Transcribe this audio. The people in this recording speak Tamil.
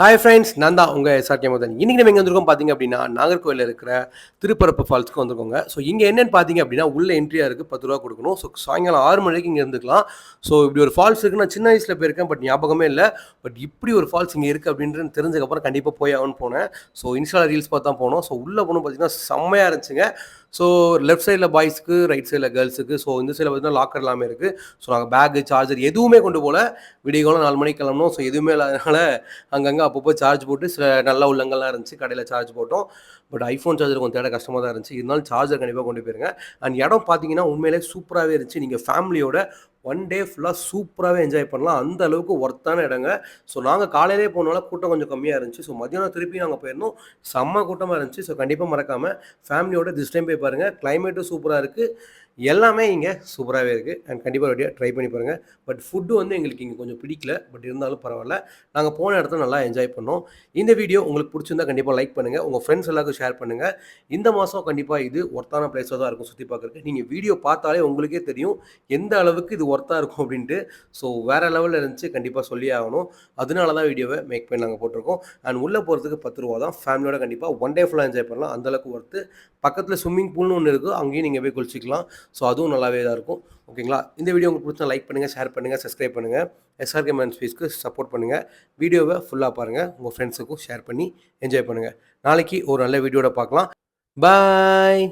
ஹாய் ஃப்ரெண்ட்ஸ் நான் தான் உங்கள் எஸ்ஆர்கே முதல் இன்றைக்கி நம்ம எங்கே வந்திருக்கோம் பார்த்தீங்க அப்படின்னா நாகர்கோவில் இருக்கிற திருப்பரப்பு ஃபால்ஸ்க்கு வந்திருக்கோங்க. ஸோ இங்கே என்னென்னு பார்த்தீங்க அப்படின்னா உள்ள என்ட்ரியாக இருக்குது பத்து ரூபா கொடுக்கணும். ஸோ சாயங்காலம் ஆறு மணிக்கு இங்கே இருந்துக்கலாம். ஸோ இப்படி ஒரு ஃபால்ஸ் இருக்குது நான் சின்ன வயசில் போயிருக்கேன் பட் ஞாபகமே இல்லை. பட் இப்படி ஒரு ஃபால்ஸ் இங்கே இருக்குது அப்படின்றது தெரிஞ்சதுக்கப்புறம் கண்டிப்பாக போய் ஆகணும்னு போனேன். ஸோ இன்ஸ்டாவில் ரீல்ஸ் பார்த்து தான் போனோம். ஸோ உள்ளே போகணும் பார்த்தீங்கன்னா செம்மையாக இருந்துச்சுங்க. ஸோ லெஃப்ட் சைடில் பாய்ஸ்க்கு ரைட் சைடில் கேர்ள்ஸுக்கு ஸோ இந்த சைடில் பார்த்தீங்கன்னா லாக்கர் எல்லாமே இருக்குது ஸோ நாங்கள் பேக்கு சார்ஜர் எதுவுமே கொண்டு போகல விடியகாலம் நாலு மணிக்கு கிளம்பணும் ஸோ எதுவுமே இல்லாதனால அங்கங்கே அப்பப்போ சார்ஜ் போட்டு சில நல்ல உள்ளங்கள்லாம் இருந்துச்சு. கடையில் சார்ஜ் போட்டோம். பட் ஐஃபோன் சார்ஜர் கொஞ்சம் தேட கஷ்டமாக தான் இருந்துச்சு. இருந்தாலும் சார்ஜர் கண்டிப்பாக கொண்டு போயிருங்க. அண்ட் இடம் பார்த்தீங்கன்னா உண்மையிலே சூப்பராகவே இருந்துச்சு. நீங்கள் ஃபேமிலியோட ஒன் டே ஃபுல்லாக சூப்பராகவே என்ஜாய் பண்ணலாம். அந்த அளவுக்கு ஒர்த்தான இடங்க. ஸோ நாங்கள் காலையிலே போனால கூட்டம் கொஞ்சம் கம்மியாக இருந்துச்சு. ஸோ மதியானம் திருப்பி நாங்கள் போயிருந்தோம். செம்ம கூட்டமாக இருந்துச்சு. ஸோ கண்டிப்பாக மறக்காமல் ஃபேமிலியோட திஸ் டைம் போய் பாருங்கள் கிளைமேட்டும் சூப்பராக இருக்குது எல்லாமே இங்கே சூப்பராகவே இருக்குது அண்ட் கண்டிப்பாக ரெடியாக ட்ரை பண்ணி பாருங்கள் பட் ஃபுட்டு வந்து எங்களுக்கு இங்கே கொஞ்சம் பிடிக்கல. பட் இருந்தாலும் பரவாயில்ல. நாங்கள் போன இடத்துல நல்லா என்ஜாய் பண்ணோம். இந்த வீடியோ உங்களுக்கு பிடிச்சிருந்தா கண்டிப்பாக லைக் பண்ணுங்கள் உங்கள் ஃப்ரெண்ட்ஸ் எல்லாருக்கும் ஷேர் பண்ணுங்கள் இந்த மாதம் கண்டிப்பாக இது ஒர்த்தான பிளேஸாக தான் இருக்கும் சுற்றி பார்க்குறதுக்கு. நீங்கள் வீடியோ பார்த்தாலே உங்களுக்கே தெரியும் எந்த அளவுக்கு இது ஒர்த்தாக இருக்கும் அப்படின்ட்டு. ஸோ வேறு லெவலில் இருந்துச்சு கண்டிப்பாக சொல்லி ஆகணும். அதனால தான் வீடியோவை மேக் பண்ணி நாங்கள் போட்டிருக்கோம். அண்ட் உள்ளே போகிறதுக்கு பத்து ரூபா தான். ஃபேமிலியோட கண்டிப்பாக ஒன் டே ஃபுல்லாக என்ஜாய் பண்ணலாம். அந்தளவுக்கு ஒர்த்து பக்கத்தில் ஸ்விம்மிங் பூல்னு ஒன்று இருக்குது அங்கேயும் நீங்கள் போய் குளிச்சிக்கலாம். ஸோ அதுவும் நல்லாவே தான் இருக்கும். ஓகேங்களா? இந்த வீடியோ உங்களுக்கு பிடிச்சா லைக் பண்ணுங்கள் ஷேர் பண்ணுங்கள் சப்ஸ்கிரைப் பண்ணுங்கள் எஸ்ஆர்கே மேன் ஸ்பீஸ்க்கு சப்போர்ட் பண்ணுங்கள் வீடியோவை ஃபுல்லாக பாருங்கள் உங்கள் ஃப்ரெண்ட்ஸுக்கும் ஷேர் பண்ணி என்ஜாய் பண்ணுங்கள் நாளைக்கு ஒரு நல்ல வீடியோட பார்க்கலாம். பாய்